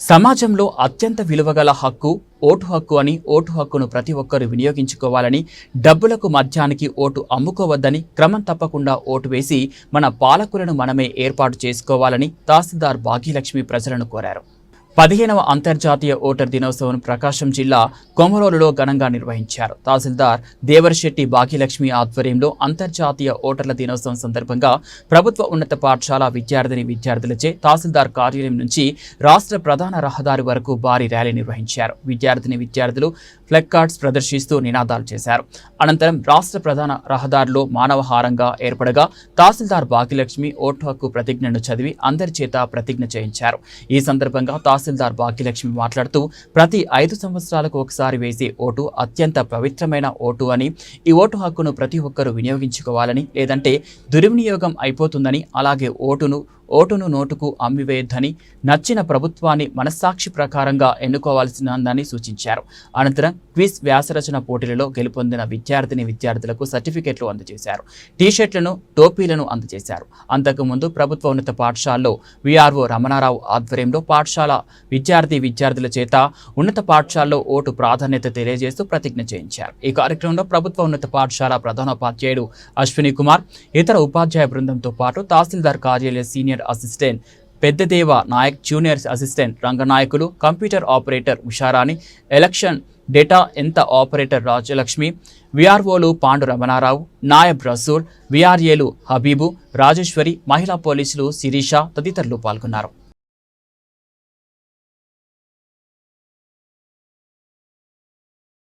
సమాజంలో అత్యంత విలువగల హక్కు ఓటు హక్కు అని ఓటు హక్కును ప్రతి ఒక్కరూ వినియోగించుకోవాలని డబ్బులకు మధ్యానికి ఓటు అమ్ముకోవద్దని క్రమం తప్పకుండా ఓటు వేసి మన పాలకులను మనమే ఏర్పాటు చేసుకోవాలని తహసీల్దార్ భాగ్యలక్ష్మి ప్రజలను కోరారు. పదిహేనవ అంతర్జాతీయ ఓటర్ దినోత్సవం ప్రకాశం జిల్లా కొమరోలులో ఘనంగా నిర్వహించారు. తహసీల్దార్ దేవర్శెట్టి భాగ్యలక్ష్మి ఆధ్వర్యంలో అంతర్జాతీయ ఓటర్ల దినోత్సవం సందర్భంగా ప్రభుత్వ ఉన్నత పాఠశాల విద్యార్థిని విద్యార్థులచే తహసీల్దార్ కార్యాలయం నుంచి రాష్ట్ర ప్రధాన రహదారి వరకు భారీ ర్యాలీ నిర్వహించారు. విద్యార్థిని విద్యార్థులు ఫ్లెక్ కార్డ్స్ ప్రదర్శిస్తూ నినాదాలు చేశారు. అనంతరం రాష్ట్ర ప్రధాన రహదారిలో మానవహారంగా ఏర్పడగా తహసీల్దార్ భాగ్యలక్ష్మి ఓటు హక్కు ప్రతిజ్ఞను చదివి అందరి చేత ప్రతిజ్ఞ చేయించారు. ఈ సందర్భంగా తహసీల్దార్ భాగ్యలక్ష్మి మాట్లాడుతూ ప్రతి ఐదు సంవత్సరాలకు ఒకసారి వేసే ఓటు అత్యంత పవిత్రమైన ఓటు అని ఈ ఓటు హక్కును ప్రతి ఒక్కరూ వినియోగించుకోవాలని లేదంటే దుర్వినియోగం అయిపోతుందని అలాగే ఓటును ఓటును నోటుకు అమ్మివేయొద్దని నచ్చిన ప్రభుత్వాన్ని మనస్సాక్షి ప్రకారంగా ఎన్నుకోవాల్సిందని సూచించారు. అనంతరం క్విజ్ వ్యాసరచన పోటీలలో గెలుపొందిన విద్యార్థిని విద్యార్థులకు సర్టిఫికెట్లు అందజేశారు. టీషర్ట్లను టోపీలను అందజేశారు. అంతకుముందు ప్రభుత్వ ఉన్నత పాఠశాలలో విఆర్ఓ రమణారావు ఆధ్వర్యంలో పాఠశాల విద్యార్థి విద్యార్థుల చేత ఉన్నత పాఠశాలలో ఓటు ప్రాధాన్యత తెలియజేస్తూ ప్రతిజ్ఞ చేయించారు. ఈ కార్యక్రమంలో ప్రభుత్వ ఉన్నత పాఠశాల ప్రధానోపాధ్యాయుడు అశ్విని కుమార్ ఇతర ఉపాధ్యాయ బృందంతో పాటు తహసీల్దార్ కార్యాలయ senior assistant Peddadeva Nayak junior assistant Ranganayakulu computer operator Usharani election data entry operator Rajalakshmi విఆర్ఓలు Pandu Ramanarao Nayab Rasool విఆర్ఏలు హబీబు రాజేశ్వరి మహిళా పోలీసులు శిరీష తదితరులు పాల్గొన్నారు